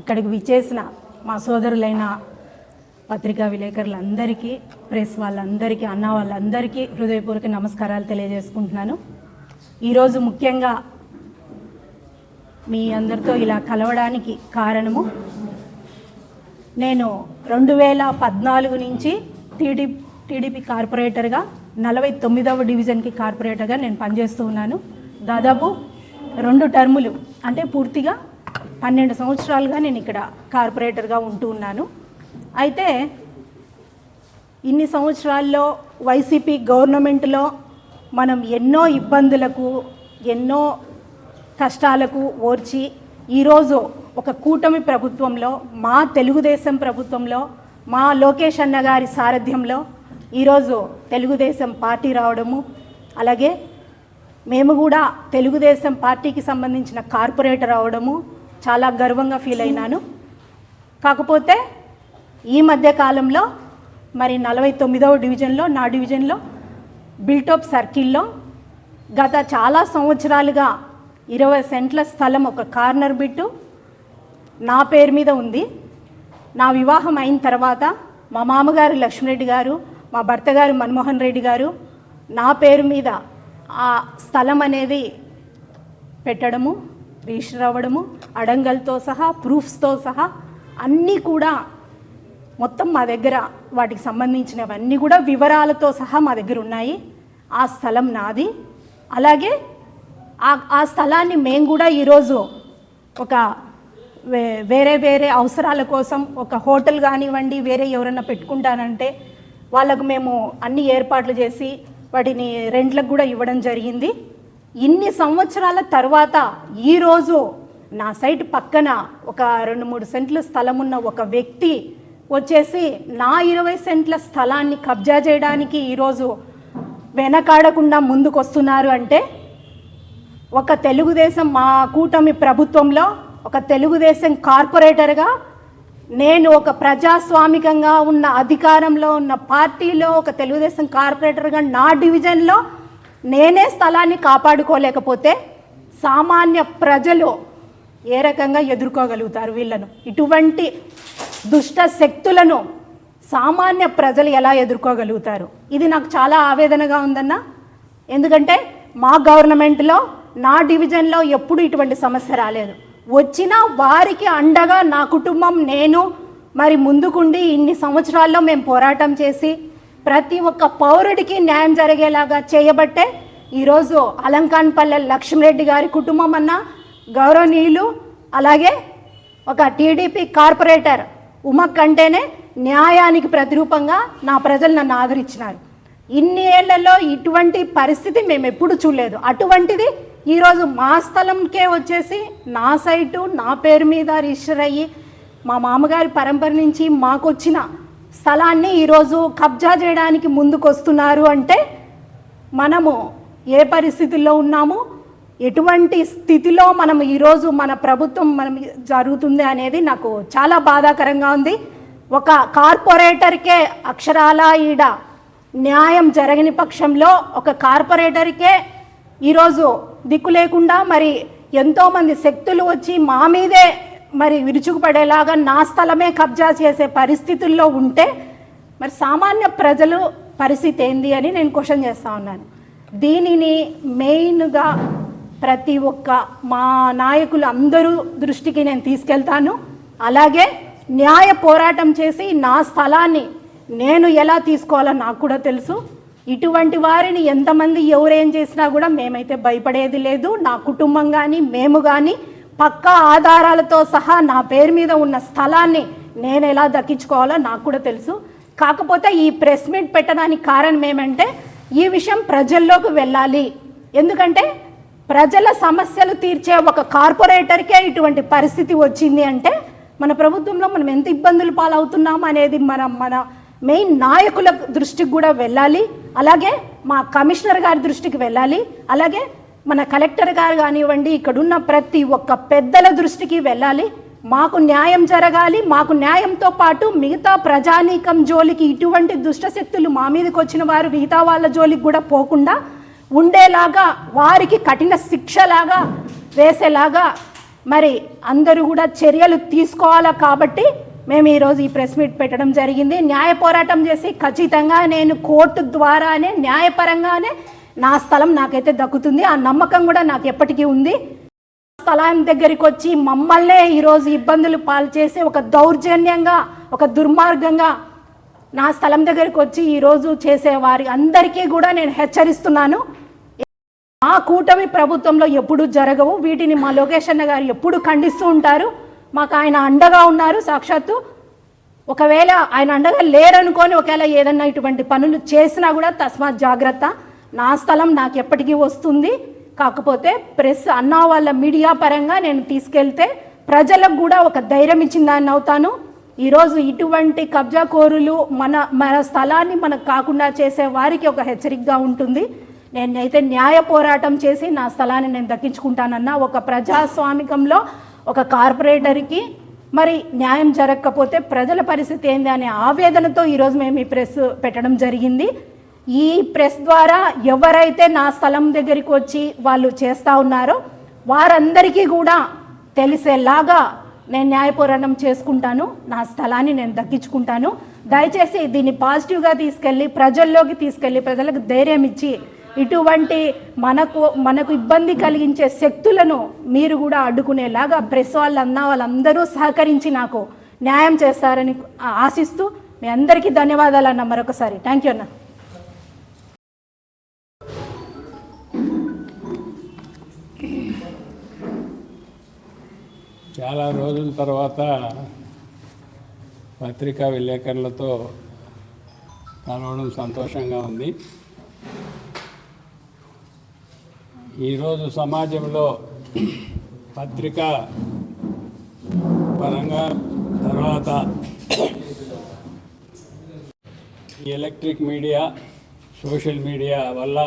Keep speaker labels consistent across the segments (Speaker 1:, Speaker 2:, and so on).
Speaker 1: ఇక్కడికి విచ్చేసిన మా సోదరులైన పత్రికా విలేకరులందరికీ ప్రెస్ వాళ్ళందరికీ అన్న వాళ్ళందరికీ హృదయపూర్వక నమస్కారాలు తెలియజేసుకుంటున్నాను. ఈరోజు ముఖ్యంగా మీ అందరితో ఇలా కలవడానికి కారణము నేను రెండు వేల పద్నాలుగు నుంచి టీడీ టీడీపీ కార్పొరేటర్గా నలభై తొమ్మిదవ డివిజన్కి కార్పొరేటర్గా నేను పనిచేస్తూ ఉన్నాను. దాదాపు రెండు టర్ములు అంటే పూర్తిగా పన్నెండు సంవత్సరాలుగా నేను ఇక్కడ కార్పొరేటర్గా ఉంటూ ఉన్నాను. అయితే ఇన్ని సంవత్సరాల్లో వైసీపీ గవర్నమెంట్లో మనం ఎన్నో ఇబ్బందులకు ఎన్నో కష్టాలకు ఓర్చి ఈరోజు ఒక కూటమి ప్రభుత్వంలో మా తెలుగుదేశం ప్రభుత్వంలో మా లోకేష్ అన్న గారి సారథ్యంలో ఈరోజు తెలుగుదేశం పార్టీ రావడము. అలాగే మేము కూడా తెలుగుదేశం పార్టీకి సంబంధించిన కార్పొరేటర్ అవడము. చాలా గర్వంగా ఫీల్ అయినాను. కాకపోతే ఈ మధ్య కాలంలో మరి నలభై తొమ్మిదవ డివిజన్లో నా డివిజన్లో బిల్టోప్ సర్కిల్లో గత చాలా సంవత్సరాలుగా ఇరవై సెంట్ల స్థలం ఒక కార్నర్ బిట్టు నా పేరు మీద ఉంది. నా వివాహం అయిన తర్వాత మా మామగారు లక్ష్మీరెడ్డి గారు మా భర్త గారు మన్మోహన్ రెడ్డి గారు నా పేరు మీద ఆ స్థలం అనేది పెట్టడము రిజిస్టర్ అవ్వడము అడంగల్తో సహా ప్రూఫ్స్తో సహా అన్నీ కూడా మొత్తం మా దగ్గర వాటికి సంబంధించినవన్నీ కూడా వివరాలతో సహా మా దగ్గర ఉన్నాయి. ఆ స్థలం నాది. అలాగే ఆ ఆ స్థలాన్ని మేము కూడా ఈరోజు ఒక వే- వేరే వేరే అవసరాల కోసం ఒక హోటల్ కానివ్వండి వేరే ఎవరైనా పెట్టుకుంటానంటే వాళ్ళకు మేము అన్ని ఏర్పాట్లు చేసి వాటిని రెంట్లకు కూడా ఇవ్వడం జరిగింది. ఇన్ని సంవత్సరాల తర్వాత ఈరోజు నా సైట్ పక్కన ఒక రెండు మూడు సెంట్ల స్థలం ఉన్న ఒక వ్యక్తి వచ్చేసి నా ఇరవై సెంట్ల స్థలాన్ని కబ్జా చేయడానికి ఈరోజు వెనకాడకుండా ముందుకొస్తున్నారు అంటే ఒక తెలుగుదేశం మా కూటమి ప్రభుత్వంలో ఒక తెలుగుదేశం కార్పొరేటర్గా నేను ఒక ప్రజాస్వామికంగా ఉన్న అధికారంలో ఉన్న పార్టీలో ఒక తెలుగుదేశం కార్పొరేటర్గా నా డివిజన్లో నేనే స్థలాన్ని కాపాడుకోలేకపోతే సామాన్య ప్రజలు ఏ రకంగా ఎదుర్కోగలుగుతారు వీళ్ళను? ఇటువంటి దుష్ట శక్తులను సామాన్య ప్రజలు ఎలా ఎదుర్కోగలుగుతారు? ఇది నాకు చాలా ఆవేదనగా ఉందన్న. ఎందుకంటే మా గవర్నమెంట్లో నా డివిజన్లో ఎప్పుడు ఇటువంటి సమస్య రాలేదు. వచ్చినా వారికి అండగా నా కుటుంబం నేను మరి ముందుకుండి ఇన్ని సంవత్సరాల్లో మేము పోరాటం చేసి ప్రతి ఒక్క పౌరుడికి న్యాయం జరిగేలాగా చేయబట్టే ఈరోజు అలంకాన్పల్లె లక్ష్మీరెడ్డి గారి కుటుంబం అన్న గౌరవనీయులు అలాగే ఒక టీడీపీ కార్పొరేటర్ ఉమక్ అంటేనే న్యాయానికి ప్రతిరూపంగా నా ప్రజలు నన్ను ఆదరించినారు. ఇన్ని ఏళ్ళలో ఇటువంటి పరిస్థితి మేము ఎప్పుడు చూడలేదు. అటువంటిది ఈరోజు మా స్థలంకే వచ్చేసి నా సైటు నా పేరు మీద రిజిస్టర్ అయ్యి మా మామగారి పరంపర నుంచి మాకు వచ్చిన స్థలాన్ని ఈరోజు కబ్జా చేయడానికి ముందుకు వస్తున్నారు అంటే మనము ఏ పరిస్థితుల్లో ఉన్నాము ఎటువంటి స్థితిలో మనం ఈరోజు మన ప్రభుత్వం మనం జరుగుతుంది అనేది నాకు చాలా బాధాకరంగా ఉంది. ఒక కార్పొరేటర్కే అక్షరాల ఈడ న్యాయం జరగని పక్షంలో ఒక కార్పొరేటర్కే ఈరోజు దిక్కు లేకుండా మరి ఎంతోమంది శక్తులు వచ్చి మా మీదే మరి విరుచుకుపడేలాగా నా స్థలమే కబ్జా చేసే పరిస్థితుల్లో ఉంటే మరి సామాన్య ప్రజలు పరిస్థితి ఏంది అని నేను క్వశ్చన్ చేస్తా ఉన్నాను. దీనిని మెయిన్గా ప్రతి ఒక్క మా నాయకులు అందరూ దృష్టికి నేను తీసుకెళ్తాను. అలాగే న్యాయ పోరాటం చేసి నా స్థలాన్ని నేను ఎలా తీసుకోవాలో నాకు కూడా తెలుసు. ఇటువంటి వారిని ఎంతమంది ఎవరేం చేసినా కూడా మేమైతే భయపడేది లేదు. నా కుటుంబం కానీ మేము కానీ పక్కా ఆధారాలతో సహా నా పేరు మీద ఉన్న స్థలాన్ని నేను ఎలా దక్కించుకోవాలో నాకు కూడా తెలుసు. కాకపోతే ఈ ప్రెస్ మీట్ పెట్టడానికి కారణం ఏమంటే ఈ విషయం ప్రజల్లోకి వెళ్ళాలి. ఎందుకంటే ప్రజల సమస్యలు తీర్చే ఒక కార్పొరేటర్కే ఇటువంటి పరిస్థితి వచ్చింది అంటే మన ప్రభుత్వంలో మనం ఎంత ఇబ్బందులు పాలవుతున్నాం అనేది మన మన మెయిన్ నాయకుల దృష్టికి కూడా వెళ్ళాలి. అలాగే మా కమిషనర్ గారి దృష్టికి వెళ్ళాలి. అలాగే మన కలెక్టర్ గారు కానివ్వండి ఇక్కడున్న ప్రతి ఒక్క పెద్దల దృష్టికి వెళ్ళాలి. మాకు న్యాయం జరగాలి. మాకు న్యాయంతో పాటు మిగతా ప్రజానీకం జోలికి ఇటువంటి దుష్టశక్తులు మా మీదకి వచ్చిన వారు మిగతా వాళ్ళ జోలికి కూడా పోకుండా ఉండేలాగా వారికి కఠిన శిక్షలాగా వేసేలాగా మరి అందరూ కూడా చర్యలు తీసుకోవాలా కాబట్టి మేము ఈరోజు ఈ ప్రెస్ మీట్ పెట్టడం జరిగింది. న్యాయ పోరాటం చేసి ఖచ్చితంగా నేను కోర్టు ద్వారానే న్యాయపరంగానే నా స్థలం నాకైతే దక్కుతుంది ఆ నమ్మకం కూడా నాకు ఎప్పటికీ ఉంది. స్థలం దగ్గరికి వచ్చి మమ్మల్నే ఈరోజు ఇబ్బందులు పాలు చేసి ఒక దౌర్జన్యంగా ఒక దుర్మార్గంగా నా స్థలం దగ్గరికి వచ్చి ఈరోజు చేసే వారి అందరికీ కూడా నేను హెచ్చరిస్తున్నాను. మా కూటమి ప్రభుత్వంలో ఎప్పుడు జరగవు వీటిని మా లోకేష్ అన్న గారు ఎప్పుడు ఖండిస్తూ ఉంటారు. మాకు ఆయన అండగా ఉన్నారు సాక్షాత్తు. ఒకవేళ ఆయన అండగా లేరనుకొని ఒకవేళ ఏదన్నా ఇటువంటి పనులు చేసినా కూడా తస్మాత్ జాగ్రత్త. నా స్థలం నాకు ఎప్పటికీ వస్తుంది. కాకపోతే ప్రెస్ అన్న వాళ్ళ మీడియా పరంగా నేను తీసుకెళ్తే ప్రజలకు కూడా ఒక ధైర్యం ఇచ్చిన దాన్ని అవుతాను. ఈరోజు ఇటువంటి కబ్జా కోరులు మన మన స్థలాన్ని మనకు కాకుండా చేసే వారికి ఒక హెచ్చరికగా ఉంటుంది. నేనైతే న్యాయ పోరాటం చేసి నా స్థలాన్ని నేను దక్కించుకుంటానన్న ఒక ప్రజాస్వామికంలో ఒక కార్పొరేటర్కి మరి న్యాయం జరగకపోతే ప్రజల పరిస్థితి ఏంది అనే ఆవేదనతో ఈరోజు మేము ఈ ప్రెస్ పెట్టడం జరిగింది. ఈ ప్రెస్ ద్వారా ఎవరైతే నా స్థలం దగ్గరికి వచ్చి వాళ్ళు చేస్తూ ఉన్నారో వారందరికీ కూడా తెలిసేలాగా నేను న్యాయ పోరాటం చేసుకుంటాను నా స్థలాన్ని నేను దక్కించుకుంటాను. దయచేసి దీన్ని పాజిటివ్గా తీసుకెళ్ళి ప్రజల్లోకి తీసుకెళ్ళి ప్రజలకు ధైర్యం ఇచ్చి ఇటువంటి మనకు మనకు ఇబ్బంది కలిగించే శక్తులను మీరు కూడా అడ్డుకునేలాగా ప్రెస్ వాళ్ళు అన్న వాళ్ళందరూ సహకరించి నాకు న్యాయం చేస్తారని ఆశిస్తూ మీ అందరికీ ధన్యవాదాలు అన్న మరొకసారి. థ్యాంక్ యూ అన్న.
Speaker 2: చాలా రోజుల తర్వాత పత్రికా విలేకరులతో కలవడం సంతోషంగా ఉంది. ఈరోజు సమాజంలో పత్రికా పరంగా తర్వాత ఈ ఎలక్ట్రిక్ మీడియా సోషల్ మీడియా వల్ల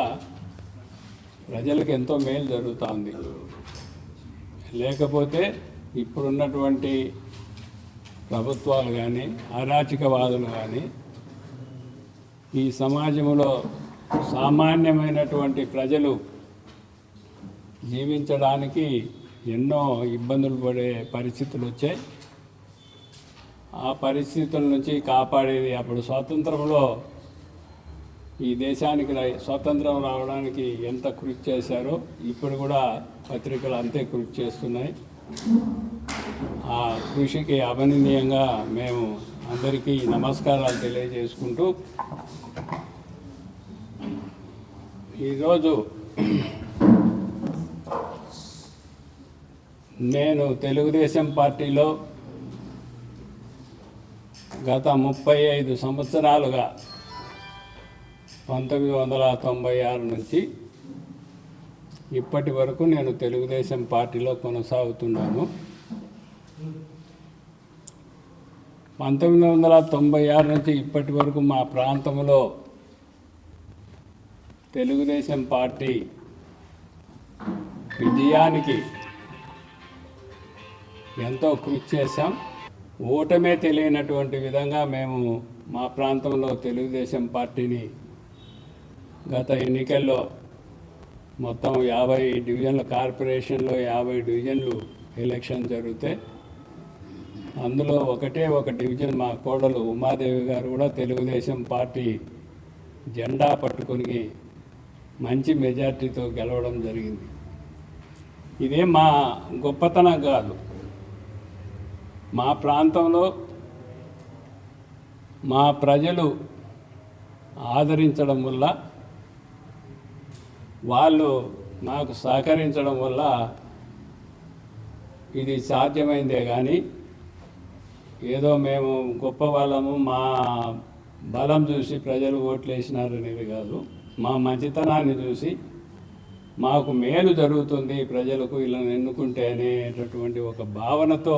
Speaker 2: ప్రజలకు ఎంతో మేలు జరుగుతూ ఉంది లేకపోతే ఇప్పుడున్నటువంటి ప్రభుత్వాలు కానీ అరాచకవాదులు కానీ ఈ సమాజంలో సామాన్యమైనటువంటి ప్రజలు జీవించడానికి ఎన్నో ఇబ్బందులు పడే పరిస్థితులు వచ్చాయి. ఆ పరిస్థితుల నుంచి కాపాడేది అప్పుడు స్వాతంత్రంలో ఈ దేశానికి రై- స్వాతంత్రం రావడానికి ఎంత కృషి చేశారో ఇప్పుడు కూడా పత్రికలు అంతే కృషి చేస్తున్నాయి. ఆ కృషికి అభినందనీయంగా మేము అందరికీ నమస్కారాలు తెలియజేసుకుంటూ ఈరోజు నేను తెలుగుదేశం పార్టీలో గత ముప్పై ఐదు సంవత్సరాలుగా పంతొమ్మిది వందల తొంభై ఆరు నుంచి ఇప్పటి వరకు నేను తెలుగుదేశం పార్టీలో కొనసాగుతున్నాను. పంతొమ్మిది వందల తొంభై ఆరు నుంచి ఇప్పటి వరకు మా ప్రాంతంలో తెలుగుదేశం పార్టీ విజయానికి ఎంతో కృషి చేశాం. ఓటమే తెలియనటువంటి విధంగా మేము మా ప్రాంతంలో తెలుగుదేశం పార్టీని గత ఎన్నికల్లో మొత్తం యాభై డివిజన్ల కార్పొరేషన్లో యాభై డివిజన్లు ఎలక్షన్ జరిగితే అందులో ఒకటే ఒక డివిజన్ మా కోడలు ఉమాదేవి గారు కూడా తెలుగుదేశం పార్టీ జెండా పట్టుకొని మంచి మెజార్టీతో గెలవడం జరిగింది. ఇదే మా గొప్పతనం కాదు. మా ప్రాంతంలో మా ప్రజలు ఆదరించడం వల్ల వాళ్ళు నాకు సహకరించడం వల్ల ఇది సాధ్యమైందే కానీ ఏదో మేము గొప్ప వాళ్ళము మా బలం చూసి ప్రజలు ఓట్లు వేసినారనేది కాదు. మా మంచితనాన్ని చూసి మాకు మేలు జరుగుతుంది ప్రజలకు ఇలా ఎన్నుకుంటే అనేటటువంటి ఒక భావనతో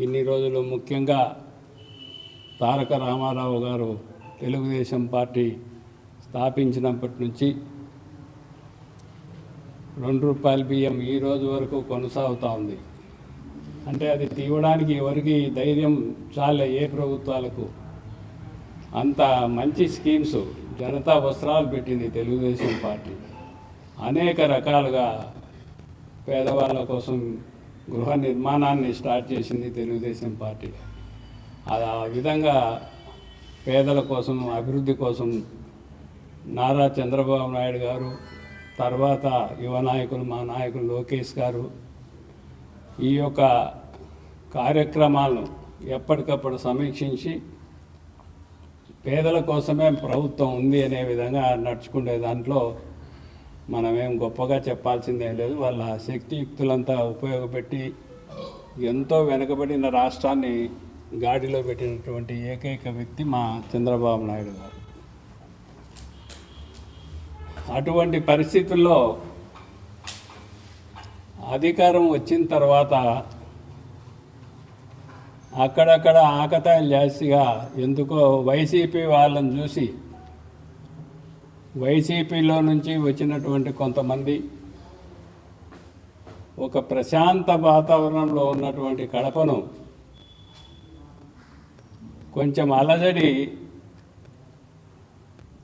Speaker 2: ఇన్ని రోజులు ముఖ్యంగా తారక రామారావు గారు తెలుగుదేశం పార్టీ స్థాపించినప్పటి నుంచి రెండు రూపాయల బియ్యం ఈ రోజు వరకు కొనసాగుతూ ఉంది. అంటే అది తీయడానికి ఎవరికి ధైర్యం చాలే ఏ ప్రభుత్వాలకు. అంత మంచి స్కీమ్స్ జనతా వస్త్రాలు పెట్టింది తెలుగుదేశం పార్టీ. అనేక రకాలుగా పేదవాళ్ళ కోసం గృహ నిర్మాణాన్ని స్టార్ట్ చేసింది తెలుగుదేశం పార్టీ. అది ఆ విధంగా పేదల కోసం అభివృద్ధి కోసం నారా చంద్రబాబు నాయుడు గారు తర్వాత యువ నాయకులు మా నాయకులు లోకేష్ గారు ఈ యొక్క కార్యక్రమాలను ఎప్పటికప్పుడు సమీక్షించి పేదల కోసమే ప్రభుత్వం ఉంది అనే విధంగా నడుచుకునే దాంట్లో మనమేం గొప్పగా చెప్పాల్సిందేం లేదు. వాళ్ళ శక్తియుక్తులంతా ఉపయోగపెట్టి ఎంతో వెనుకబడిన రాష్ట్రాన్ని గాడిలో పెట్టినటువంటి ఏకైక వ్యక్తి మా చంద్రబాబు నాయుడు గారు. అటువంటి పరిస్థితుల్లో అధికారం వచ్చిన తర్వాత అక్కడక్కడ ఆకతాయిలు జాస్తిగా ఎందుకో వైసీపీ వాళ్ళని చూసి వైసీపీలో నుంచి వచ్చినటువంటి కొంతమంది ఒక ప్రశాంత వాతావరణంలో ఉన్నటువంటి కడపను కొంచెం అలజడి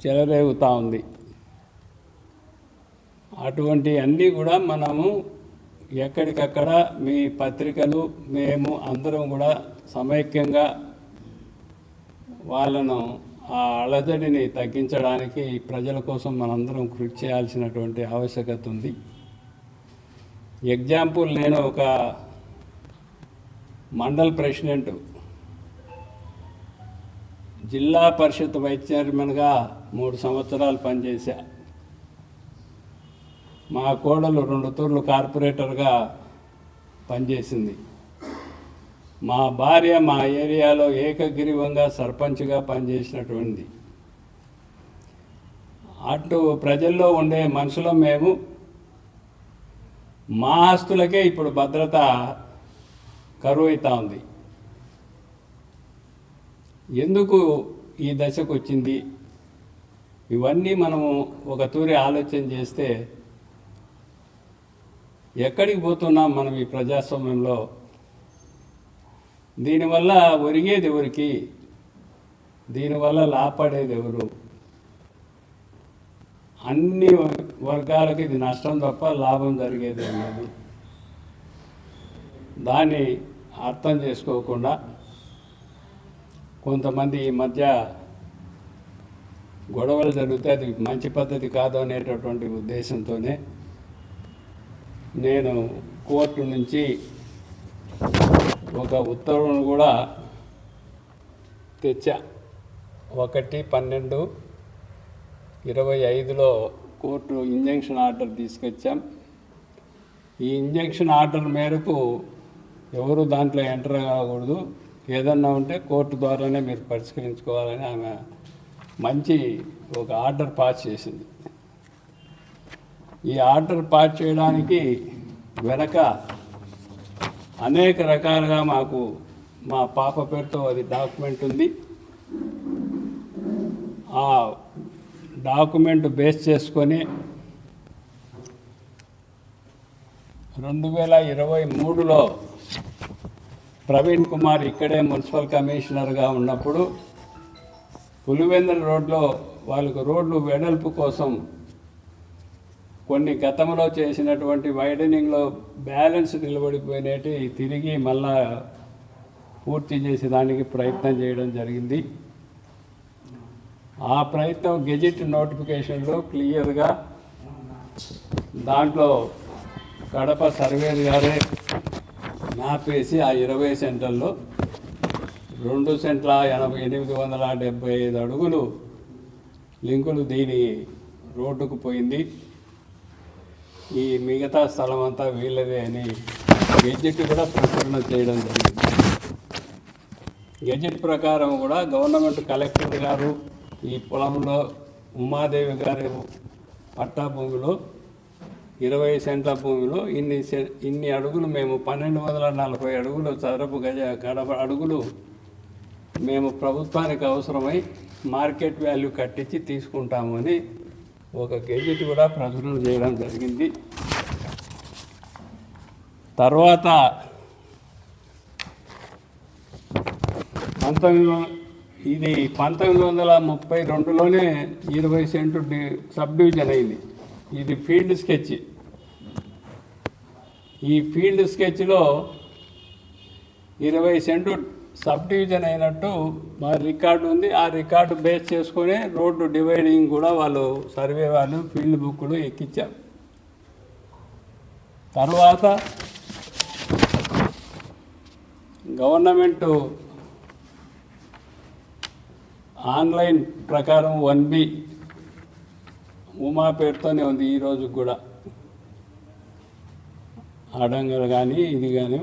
Speaker 2: చెలరేగుతూ ఉంది. అటువంటి అన్నీ కూడా మనము ఎక్కడికక్కడ మీ పత్రికలు మేము అందరం కూడా సమైక్యంగా వాళ్ళను ఆ అలజడిని తగ్గించడానికి ప్రజల కోసం మనందరం కృషి చేయాల్సినటువంటి ఆవశ్యకత ఉంది. ఎగ్జాంపుల్ నేను ఒక మండల్ ప్రెసిడెంట్ జిల్లా పరిషత్ వైస్ చైర్మన్గా మూడు సంవత్సరాలు పనిచేశాను మా కోడలు రెండు తూర్లు కార్పొరేటర్గా పనిచేసింది. మా భార్య మా ఏరియాలో ఏకగ్రీవంగా సర్పంచ్గా పనిచేసినటువంటి అటు ప్రజల్లో ఉండే మనుషులం మేము. మా ఆస్తులకే ఇప్పుడు భద్రత కరువు అవుతా ఉంది. ఎందుకు ఈ దశకు వచ్చింది ఇవన్నీ మనము ఒక తూరి ఆలోచన చేస్తే ఎక్కడికి పోతున్నాం మనం ఈ ప్రజాస్వామ్యంలో? దీనివల్ల ఒరిగేది ఎవరికి? దీనివల్ల లాభపడేది ఎవరు? అన్ని వర్గాలకి ఇది నష్టం తప్ప లాభం జరిగేది లేదు దాన్ని అర్థం చేసుకోకుండా కొంతమంది ఈ మధ్య గొడవలు జరిగితే అది మంచి పద్ధతి కాదు అనేటటువంటి ఉద్దేశంతోనే నేను కోర్టు నుంచి ఒక ఉత్తర్వును కూడా తెచ్చా. ఒకటి పన్నెండు ఇరవై ఐదులో కోర్టు ఇంజంక్షన్ ఆర్డర్ తీసుకొచ్చాం. ఈ ఇంజంక్షన్ ఆర్డర్ మేరకు ఎవరు దాంట్లో ఎంటర్ కాకూడదు ఏదన్నా ఉంటే కోర్టు ద్వారానే మీరు పరిష్కరించుకోవాలని ఆమె మంచి ఒక ఆర్డర్ పాస్ చేసింది. ఈ ఆర్డర్ పాస్ చేయడానికి వెనక అనేక రకాలుగా మాకు మా పాప పేరుతో అది డాక్యుమెంట్ ఉంది. ఆ డాక్యుమెంట్ బేస్ చేసుకొని రెండు వేల ఇరవై మూడులో ప్రవీణ్ కుమార్ ఇక్కడే మున్సిపల్ కమిషనర్గా ఉన్నప్పుడు పులివెందుల రోడ్లో వాళ్ళకు రోడ్లు వెడల్పు కోసం కొన్ని గతంలో చేసినటువంటి వైడనింగ్లో బ్యాలెన్స్ నిలబడిపోయినట్టు తిరిగి మళ్ళా పూర్తి చేసేదానికి ప్రయత్నం చేయడం జరిగింది. ఆ ప్రయత్నం గెజిట్ నోటిఫికేషన్లో క్లియర్గా దాంట్లో కడప సర్వేర్ గారే మ్యాప్ వేసి ఆ ఇరవై సెంటర్లో రెండు సెంట్ల ఎనభై ఎనిమిది వందల డెబ్బై ఐదు అడుగులు లింకులు దీని రోడ్డుకు పోయింది. ఈ మిగతా స్థలం అంతా వీళ్ళదే అని గెజెట్ కూడా ప్రకటన చేయడం జరిగింది. గెజెట్ ప్రకారం కూడా గవర్నమెంట్ కలెక్టర్ గారు ఈ పొలంలో ఉమాదేవి గారి పట్టా భూమిలో ఇరవై సెంట్ల భూమిలో ఇన్ని సె- ఇన్ని అడుగులు మేము పన్నెండు వందల నలభై అడుగులు చదరపు గజ గడప అడుగులు మేము ప్రభుత్వానికి అవసరమై మార్కెట్ వాల్యూ కట్టించి తీసుకుంటామని ఒక గెజెట్ కూడా ప్రచురణ చేయడం జరిగింది. తర్వాత పంతొమ్మిది ఇది పంతొమ్మిది వందల ముప్పై రెండులోనే ఇరవై సెంటు డి సబ్ డివిజన్ అయింది. ఇది ఫీల్డ్ స్కెచ్. ఈ ఫీల్డ్ స్కెచ్లో ఇరవై సెంటు సబ్ డివిజన్ అయినట్టు మా రికార్డు ఉంది. ఆ రికార్డు బేస్ చేసుకొని రోడ్డు డివైడింగ్ కూడా వాళ్ళు సర్వే వాళ్ళు ఫీల్డ్ బుక్లు ఎక్కించారు తర్వాత గవర్నమెంట్ ఆన్లైన్ ప్రకారం వన్ బి ఉమా పేరుతోనే ఉంది ఈరోజు కూడా. అడంగల్ కానీ ఇది కానీ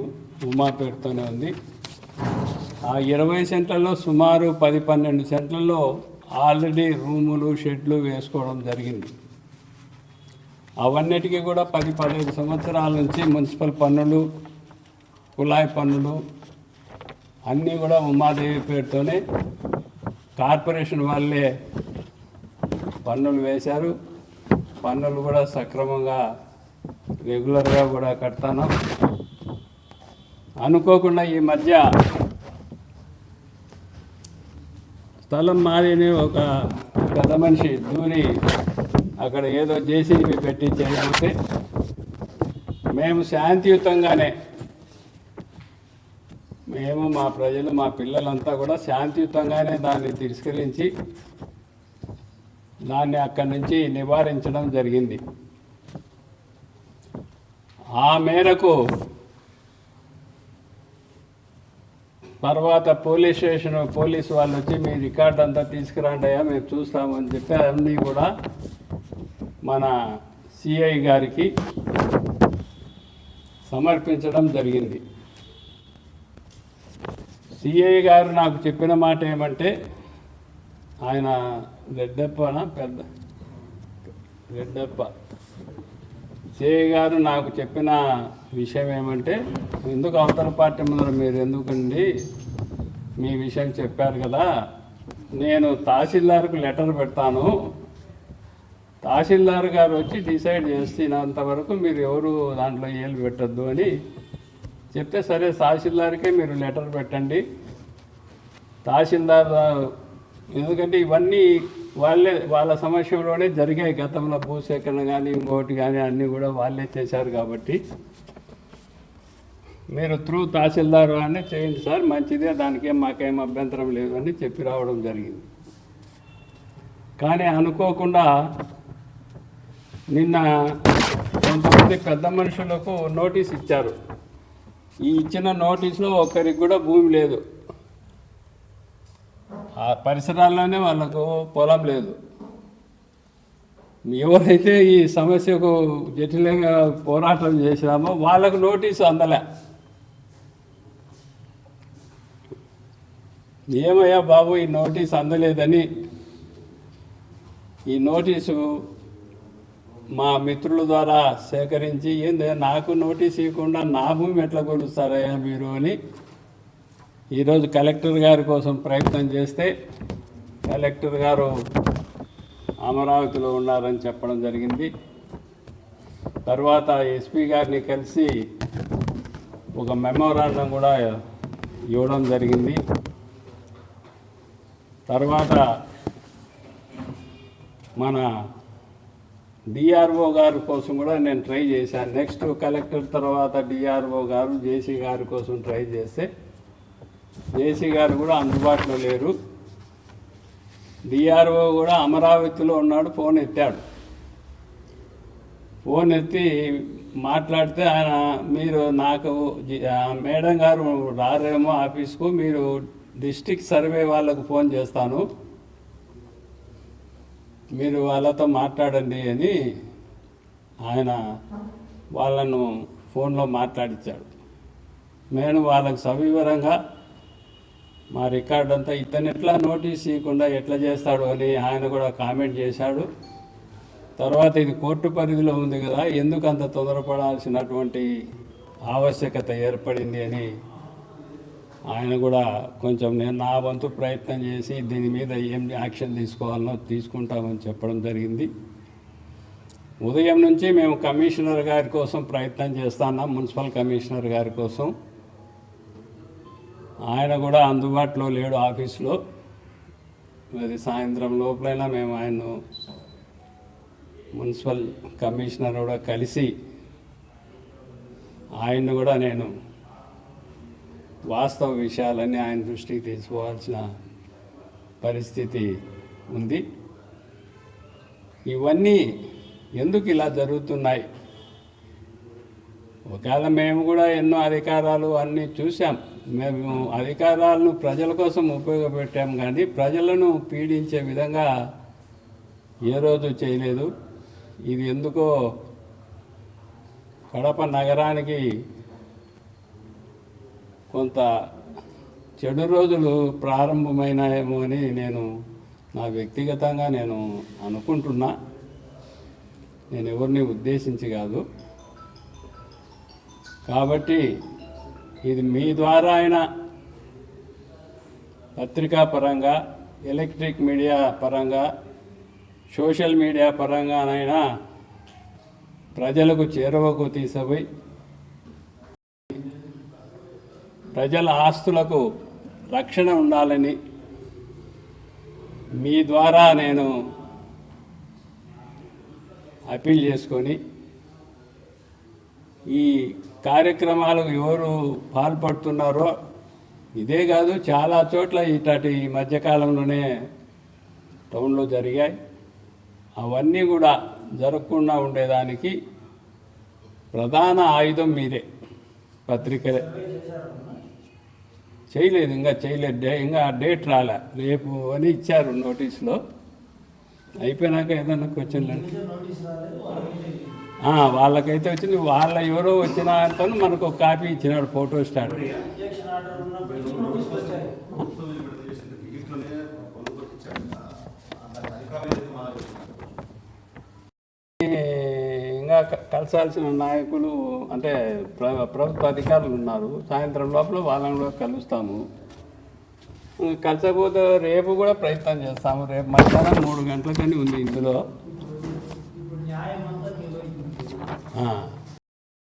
Speaker 2: ఉమా పేరుతోనే ఉంది. ఆ ఇరవై సెంట్లలో సుమారు పది పన్నెండు సెంట్లలో ఆల్రెడీ రూములు షెడ్లు వేసుకోవడం జరిగింది. అవన్నిటికీ కూడా పది పదిహేను సంవత్సరాల నుంచి మున్సిపల్ పన్నులు కుళాయి పన్నులు అన్నీ కూడా ఉమాదేవి పేరుతోనే కార్పొరేషన్ వాళ్ళే పన్నులు వేశారు. పన్నులు కూడా సక్రమంగా రెగ్యులర్గా కూడా కడతాను. అనుకోకుండా ఈ మధ్య స్థలం మాదిని ఒక పెద్ద మనిషి దూరి అక్కడ ఏదో జేసీబీ పెట్టి చేయకపోతే మేము శాంతియుతంగానే మేము మా ప్రజలు మా పిల్లలంతా కూడా శాంతియుతంగానే దాన్ని తిరస్కరించి దాన్ని అక్కడి నుంచి నివారించడం జరిగింది. ఆ మేరకు తర్వాత పోలీస్ స్టేషన్ పోలీస్ వాళ్ళు వచ్చి మీ రికార్డ్ అంతా తీసుకురాండియా మేము చూస్తామని చెప్పి అన్నీ కూడా మన సిఐ గారికి సమర్పించడం జరిగింది. సిఐ గారు నాకు చెప్పిన మాట ఏమంటే ఆయన రెడ్డప్పన? పెద్ద రెడ్డప్ప. సిఐ గారు నాకు చెప్పిన విషయం ఏమంటే ఎందుకు అవతల పార్టీ ముందర మీరు ఎందుకండి మీ విషయం చెప్పారు కదా. నేను తహసీల్దార్కు లెటర్ పెడతాను. తహసీల్దార్ గారు వచ్చి డిసైడ్ చేసినంత వరకు మీరు ఎవరు దాంట్లో ఏలు పెట్టద్దు అని చెప్తే సరే తహసీల్దార్కే మీరు లెటర్ పెట్టండి. తహసీల్దార్ ఎందుకంటే ఇవన్నీ వాళ్ళే వాళ్ళ సమస్యలోనే జరిగాయి గతంలో భూసేకరణ కానీ ఇంకోటి కానీ అన్నీ కూడా వాళ్ళే చేశారు కాబట్టి. మీరు త్రూ తహసీల్దార్ అని చేయండి సార్ మంచిదే దానికేం మాకేం అభ్యంతరం లేదు అని చెప్పి రావడం జరిగింది. కానీ అనుకోకుండా నిన్న కొంతమంది పెద్ద మనుషులకు నోటీస్ ఇచ్చారు. ఈ ఇచ్చిన నోటీసులో ఒక్కరికి కూడా భూమి లేదు. ఆ పరిసరాల్లోనే వాళ్ళకు పొలం లేదు. ఎవరైతే ఈ సమస్యకు జటిలంగా పోరాటం చేసినామో వాళ్ళకు నోటీసు అందలే. ఏమయ్యా బాబు ఈ నోటీస్ అందలేదని. ఈ నోటీసు మా మిత్రుల ద్వారా సేకరించి ఏంది నాకు నోటీస్ ఇవ్వకుండా నా భూమి ఎట్లా కొలుస్తారయ్యా మీరు అని ఈరోజు కలెక్టర్ గారి కోసం ప్రయత్నం చేస్తే కలెక్టర్ గారు అమరావతిలో ఉన్నారని చెప్పడం జరిగింది. తర్వాత ఎస్పీ గారిని కలిసి ఒక మెమోరాండం కూడా ఇవ్వడం జరిగింది. తర్వాత మన డిఆర్ఓ గారి కోసం కూడా నేను ట్రై చేశాను. నెక్స్ట్ కలెక్టర్ తర్వాత డిఆర్ఓ గారు జేసీ గారి కోసం ట్రై చేస్తే జేసీ గారు కూడా అందుబాటులో లేరు. డిఆర్ఓ కూడా అమరావతిలో ఉన్నాడు ఫోన్ ఎత్తాడు. ఫోన్ ఎత్తి మాట్లాడితే ఆయన మీరు నాకు మేడం గారు రారేమో ఆఫీస్కు మీరు డిస్టిక్ సర్వే వాళ్ళకు ఫోన్ చేస్తాను. మీరు వాళ్ళతో మాట్లాడండి అని ఆయన వాళ్ళను ఫోన్లో మాట్లాడించాడు నేను వాళ్ళకు సవివరంగా మా రికార్డ్ అంతా ఇతను ఎట్లా నోటీస్ ఇవ్వకుండా ఎట్లా చేస్తాడు అని ఆయన కూడా కామెంట్ చేశాడు. తర్వాత ఇది కోర్టు పరిధిలో ఉంది కదా ఎందుకు అంత తొందరపడాల్సినటువంటి ఆవశ్యకత ఏర్పడింది అని ఆయన కూడా కొంచెం నేను నా వంతు ప్రయత్నం చేసి దీని మీద ఏం యాక్షన్ తీసుకోవాలనో తీసుకుంటామని చెప్పడం జరిగింది. ఉదయం నుంచి మేము కమిషనర్ గారి కోసం ప్రయత్నం చేస్తున్నాం మున్సిపల్ కమిషనర్ గారి కోసం. ఆయన కూడా అందుబాటులో లేడు ఆఫీస్లో. అది సాయంత్రం లోపలైనా మేము ఆయన్ను మున్సిపల్ కమిషనర్ కూడా కలిసి ఆయన్ను కూడా నేను వాస్తవ విషయాలన్నీ ఆయన దృష్టికి తీసుకోవాల్సిన పరిస్థితి ఉంది. ఇవన్నీ ఎందుకు ఇలా జరుగుతున్నాయి? ఒకవేళ మేము కూడా ఎన్నో అధికారాలు అన్నీ చూసాం మేము అధికారాలను ప్రజల కోసం ఉపయోగపెట్టాం కానీ ప్రజలను పీడించే విధంగా ఏ రోజు చేయలేదు. ఇది ఎందుకో కడప నగరానికి కొంత చెడు రోజులు ప్రారంభమైనాయేమో అని నేను నా వ్యక్తిగతంగా నేను అనుకుంటున్నా. నేను ఎవరిని ఉద్దేశించి కాదు. కాబట్టి ఇది మీ ద్వారా అయినా పత్రికా పరంగా ఎలక్ట్రిక్ మీడియా పరంగా సోషల్ మీడియా పరంగానైనా ప్రజలకు చేరువకు తీసపోయి ప్రజల ఆస్తులకు రక్షణ ఉండాలని మీ ద్వారా నేను అప్పీల్ చేసుకొని ఈ కార్యక్రమాలకు ఎవరు పాల్పడుతున్నారో ఇదే కాదు చాలా చోట్ల ఇట్లాంటి ఈ మధ్యకాలంలోనే టౌన్లో జరిగాయి. అవన్నీ కూడా జరగకుండా ఉండేదానికి ప్రధాన ఆయుధం మీరే పత్రికలే. చేయలేదు ఇంకా చేయలేదు. డే ఇంకా డేట్ రాలే. రేపు అని ఇచ్చారు నోటీస్లో. అయిపోయినాక ఏదన్నా క్వశ్చన్లు వాళ్ళకైతే వచ్చింది. వాళ్ళ ఎవరో వచ్చిన మనకు ఒక కాపీ ఇచ్చినాడు ఫోటో స్టార్ట్ ఇంకా క- కలసాల్సిన నాయకులు అంటే ప్ర- ప్రభుత్వ అధికారులు ఉన్నారు. సాయంత్రం లోపల వాళ్ళని కూడా కలుస్తాము. కలిసకపోతే రేపు కూడా ప్రయత్నం చేస్తాము. రేపు మధ్యాహ్నం మూడు గంటలకని ఉంది ఇందులో.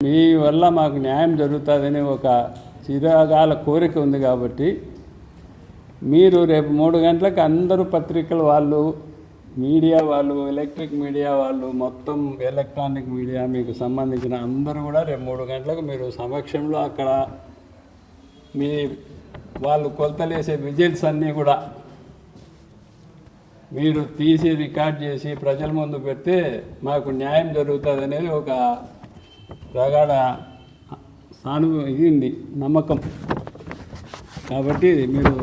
Speaker 2: మీ వల్ల మాకు న్యాయం జరుగుతుందని ఒక చిరకాల కోరిక ఉంది కాబట్టి మీరు రేపు మూడు గంటలకు అందరూ పత్రికల వాళ్ళు మీడియా వాళ్ళు ఎలక్ట్రిక్ మీడియా వాళ్ళు మొత్తం ఎలక్ట్రానిక్ మీడియా మీకు సంబంధించిన అందరూ కూడా రేపు మూడు గంటలకు మీరు సమక్షంలో అక్కడ మీ వాళ్ళు కొలతలేసే విజిల్స్ అన్నీ కూడా మీరు తీసి రికార్డ్ చేసి ప్రజల ముందు పెడితే మాకు న్యాయం జరుగుతుంది అనేది ఒక ప్రగాఢ సాను ఇది ఉంది నమ్మకం. కాబట్టి మీరు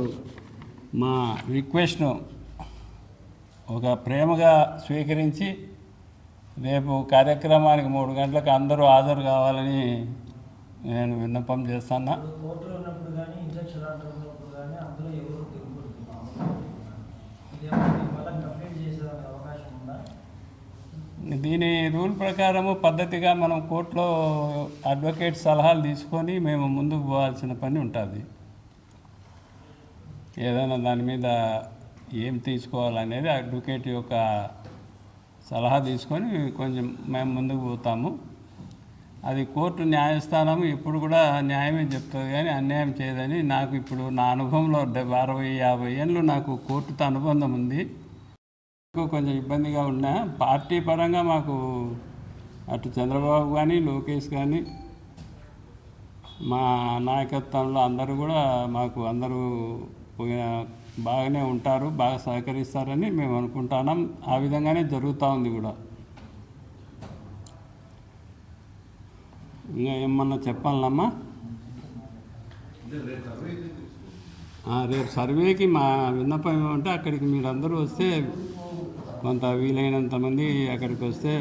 Speaker 2: మా రిక్వెస్ట్ను ఒక ప్రేమగా స్వీకరించి రేపు కార్యక్రమానికి మూడు గంటలకు అందరూ హాజరు కావాలని నేను విన్నపం చేస్తున్నా. దీని రూల్ ప్రకారము పద్ధతిగా మనం కోర్టులో అడ్వకేట్ సలహాలు తీసుకొని మేము ముందుకు పోవాల్సిన పని ఉంటుంది. ఏదైనా దాని మీద ఏం తీసుకోవాలనేది అడ్వకేట్ యొక్క సలహా తీసుకొని కొంచెం మేము ముందుకు పోతాము. అది కోర్టు న్యాయస్థానం ఇప్పుడు కూడా న్యాయమే చెప్తుంది కానీ అన్యాయం చేయదని నాకు ఇప్పుడు నా అనుభవంలో డెబ్బై అరవై యాభై ఏళ్ళు నాకు కోర్టుతో అనుబంధం ఉంది. నాకు కొంచెం ఇబ్బందిగా ఉన్నా. పార్టీ పరంగా మాకు అటు చంద్రబాబు కానీ లోకేష్ కానీ మా నాయకత్వంలో అందరూ కూడా మాకు అందరూ పోయిన- బాగానే ఉంటారు బాగా సహకరిస్తారని మేము అనుకుంటున్నాం. ఆ విధంగానే జరుగుతూ ఉంది కూడా. ఇంకా ఏమన్నా చెప్పాలమ్మా రేపు సర్వేకి మా విన్నపం ఏమంటే అక్కడికి మీరు అందరూ వస్తే కొంత వీలైనంత మంది అక్కడికి వస్తే